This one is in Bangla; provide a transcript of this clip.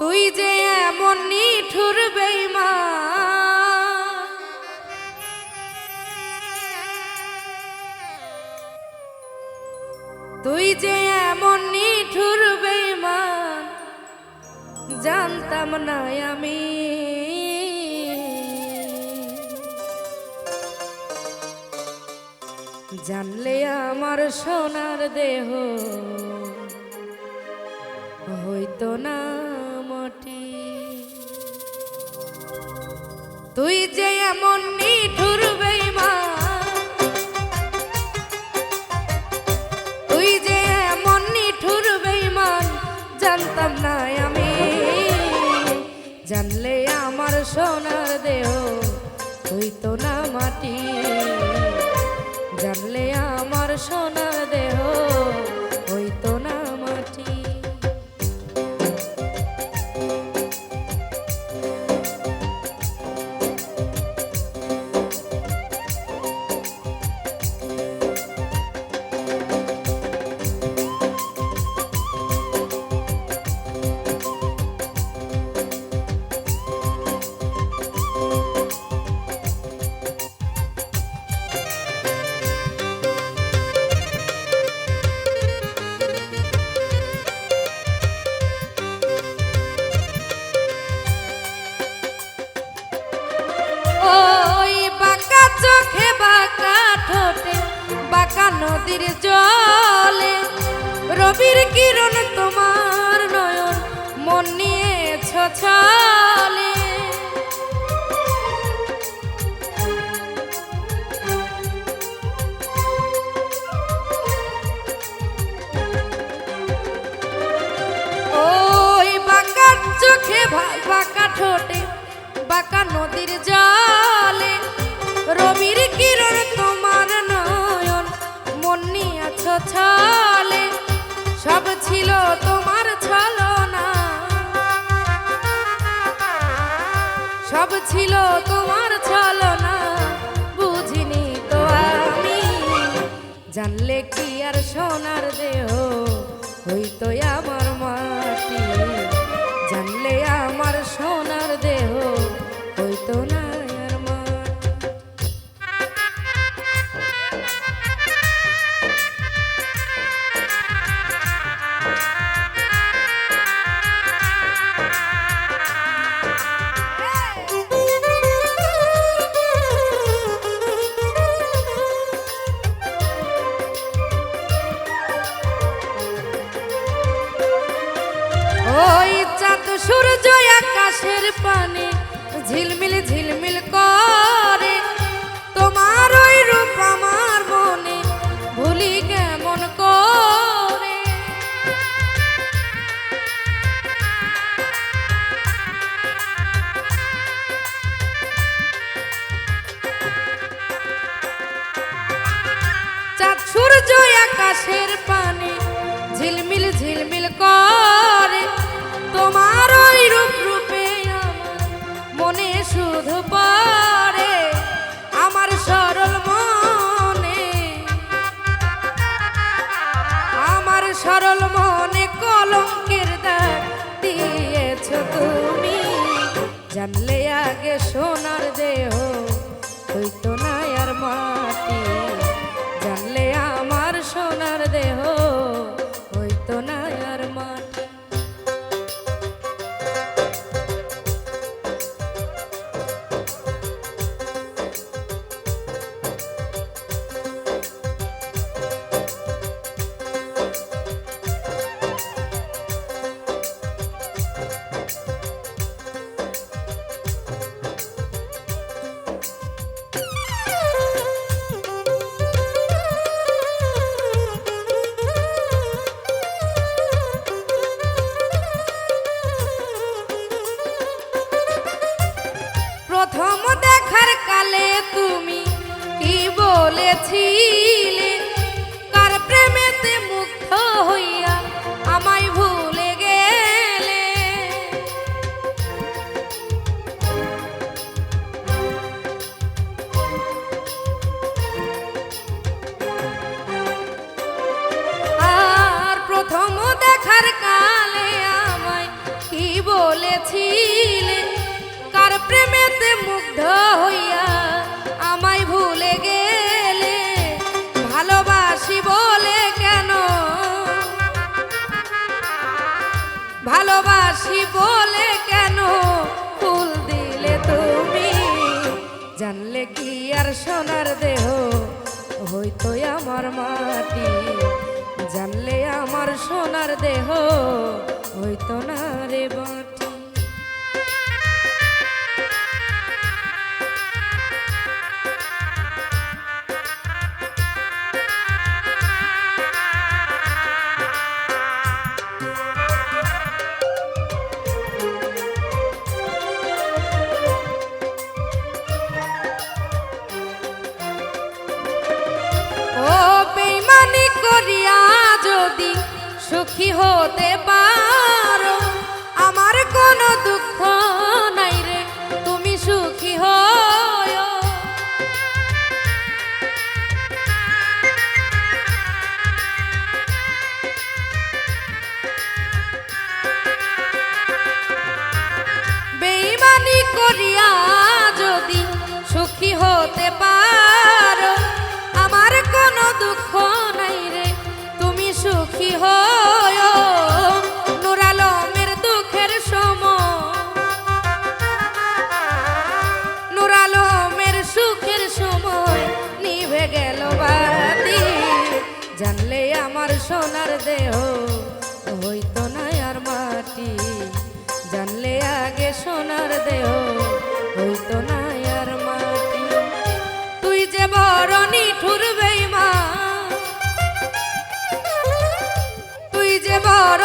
তুই যে এমন নিঠুর বেইমা তুই যে এমন নিঠুর বেইমান জানতাম না আমি। জানলে আমার সোনার দেহ হইতো না। তুই যে এমন নিঠুর বেইমান, তুই যে এমন নিঠুর বেইমান, জানতাম না আমি। জানলে আমার সোনার দেহ হইতো না মাটি। জানলে আমার সোনার দেহ নদীর জলে। রবির কিরণ তোমার নয়ন মন নিয়েছ ছলে ওই বাঁকা চোখে ভা- বাঁকা ঠোঁটে, বাঁকা নদীর জলে। ছিল তোমার ছলনা। সব ছিল তোমার ছলনা। বুঝিনি তো আমি। জানলে কি আর সোনার দেহ? হইতো আমার ওই চাঁদ সূর্য আকাশের পানে ঝিলমিল ঝিলমিল করে। সরল মনে কলঙ্কের দাগ দিয়েছ তুমি। জানলে আগে সোনার দেহ হইতো না আর মাটি বলেছিলে, কার প্রেমেতে মুগ্ধ হইয়া আমায় ভুলে গেলে? আর প্রথম দেখার কালে আমায় কি বলেছি? বলে কেন ফুল দিলে তুমি? জানলে কি আর সোনার দেহ? হইতো আমার মাটি। জানলে আমার সোনার দেহ? হইতো না রে বাটি কি হতে পারে মাটি জানলে আগে সোনার দেহ, হইতো না আর মাটি। তুই যে বড় নিঠুর বেইমা তুই যে বড়